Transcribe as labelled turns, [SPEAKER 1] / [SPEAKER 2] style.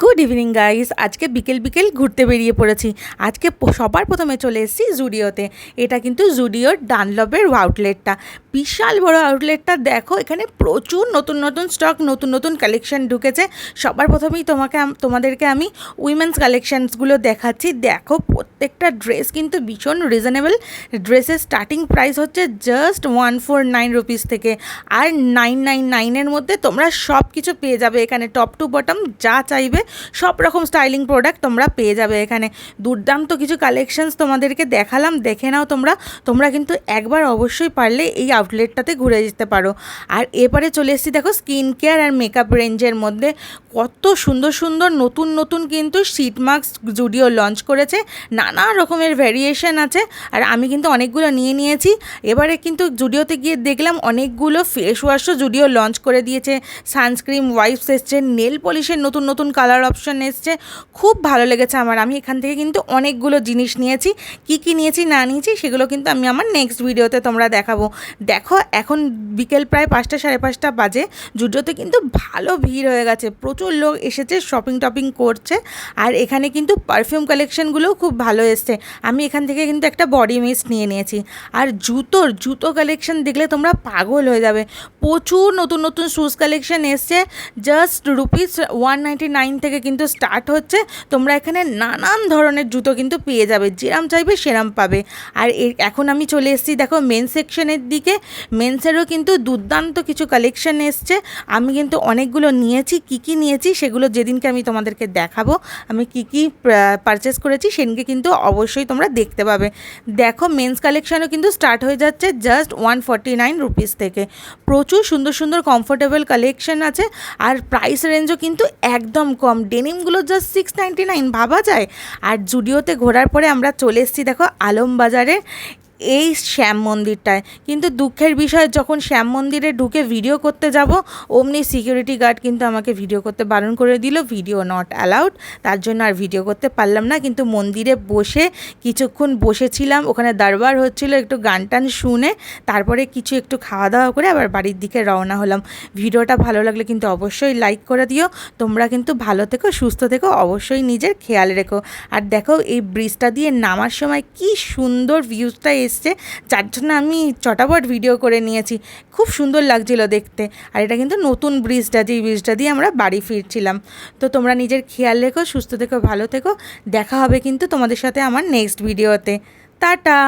[SPEAKER 1] Good evening guys আজকে বিকেল বিকেল ঘুরতে বেরিয়ে পড়েছি। আজকে সবার প্রথমে চলে এসেছি জুডিওতে। এটা কিন্তু জুডিওর ডানলবের আউটলেটটা বিশাল বড় আউটলেটটা দেখো, এখানে প্রচুর নতুন নতুন স্টক নতুন নতুন কালেকশন ঢুকেছে। সবার প্রথমেই তোমাকে তোমাদেরকে আমি উইমেন্স কালেকশনসগুলো দেখাচ্ছি। দেখো, প্রত্যেকটা ড্রেস কিন্তু ভীষণ রিজনেবল ড্রেসের স্টার্টিং প্রাইস হচ্ছে just one four nine rupees থেকে। আর নাইন নাইন নাইনের মধ্যে তোমরা সব কিছু পেয়ে যাবে। এখানে টপ টু বটম যা চাইবে সব রকম স্টাইলিং প্রোডাক্ট তোমরা পেয়ে যাবে এখানে। দুর্দান্ত কিছু কালেকশনস তোমাদেরকে দেখালাম, দেখে নাও তোমরা। তোমরা কিন্তু একবার অবশ্যই পারলে এই আউটলেটটাতে ঘুরে যেতে পারো। আর এবারে চলে এসেছি দেখো স্কিন কেয়ার আর মেকআপ রেঞ্জের মধ্যে। কত সুন্দর সুন্দর নতুন নতুন কিন্তু শিট মাস্ক জুডিও লঞ্চ করেছে, নানা রকমের ভ্যারিয়েশন আছে। আর আমি কিন্তু অনেকগুলো নিয়ে নিয়েছি। এবারে কিন্তু জুডিওতে গিয়ে দেখলাম অনেকগুলো ফেস ওয়াশও জুডিও লঞ্চ করে দিয়েছে। সানস্ক্রিন ওয়াইপস এসছে নেল পলিশের নতুন নতুন কালার অপশন এসছে। খুব ভালো লেগেছে আমার। আমি এখান থেকে কিন্তু অনেকগুলো জিনিস নিয়েছি। কি কি নিয়েছি, না নিয়েছি, সেগুলো কিন্তু আমি আমার নেক্সট ভিডিওতে তোমরা দেখাবো। দেখো, এখন বিকেল প্রায় পাঁচটা, সাড়ে পাঁচটা বাজে। জুডিওতে কিন্তু ভালো ভিড় হয়ে গেছে। প্রচুর লোক এসেছে শপিং টপিং করছে। আর এখানে কিন্তু পারফিউম কালেকশনগুলোও খুব ভালো এসছে। আমি এখান থেকে কিন্তু একটা বডি মিস্ট নিয়ে নিয়েছি। আর জুতোর, জুতো কালেকশন দেখলে তোমরা পাগল হয়ে যাবে। প্রচুর নতুন নতুন শুজ কালেকশন এসছে। Just rupees one ninety nine থেকে কিন্তু স্টার্ট হচ্ছে, তোমরা এখানে নানান ধরনের জুতো কিন্তু পেয়ে যাবে, যেরাম চাইবে সেরাম পাবে। আর এখন আমি চলে এসেছি, দেখো মেন সেকশনের দিকে। মেন্সেরও কিন্তু দুর্দান্ত কিছু কালেকশন এসছে। আমি কিন্তু অনেকগুলো নিয়েছি, কি কি নিয়েছি সেগুলো যেদিনকে আমি তোমাদেরকে দেখাবো, আমি কি কি পারচেস করেছি সেদিনকে কিন্তু অবশ্যই তোমরা দেখতে পাবে। দেখো মেন্স কালেকশনও কিন্তু স্টার্ট হয়ে যাচ্ছে just one forty nine rupees থেকে। প্রচুর সুন্দর সুন্দর কমফোর্টেবল কালেকশন আছে, আর প্রাইস রেঞ্জও কিন্তু একদম কম। ডেনিমগুলো জাস্ট সিক্স নাইনটি নাইন ভাবা যায়? আর জুডিওতে ঘোরার পরে আমরা চলে এসেছি, দেখো, আলমবাজারে। এই শ্যাম মন্দিরটায়। কিন্তু দুঃখের বিষয়, যখন শ্যাম মন্দিরে ঢুকে ভিডিও করতে যাব, অমনি সিকিউরিটি গার্ড কিন্তু আমাকে ভিডিও করতে বারণ করে দিল ভিডিও নট অ্যালাউড তার জন্য আর ভিডিও করতে পারলাম না। কিন্তু মন্দিরে বসে কিছুক্ষণ বসেছিলাম। ওখানে দরবার হচ্ছিল একটু গান টান শুনে, তারপরে কিছু একটু খাওয়া দাওয়া করে আবার বাড়ির দিকে রওনা হলাম। ভিডিওটা ভালো লাগলে কিন্তু অবশ্যই লাইক করে দিও। তোমরা কিন্তু ভালো থেকো, সুস্থ থেকো, অবশ্যই নিজের খেয়াল রেখো। আর দেখো, এই ব্রিজটা দিয়ে নামার সময় কি সুন্দর ভিউজটা এসছে, যার জন্য আমি চটাপট ভিডিও করে নিয়েছি। খুব সুন্দর লাগছিল দেখতে। আর এটা কিন্তু নতুন ব্রিজটা যেই ব্রিজটা দিয়ে আমরা বাড়ি ফিরছিলাম। তো তোমরা নিজের খেয়াল রেখো, সুস্থ থেকো, ভালো থেকো। দেখা হবে কিন্তু তোমাদের সাথে আমার নেক্সট ভিডিওতে টাটা!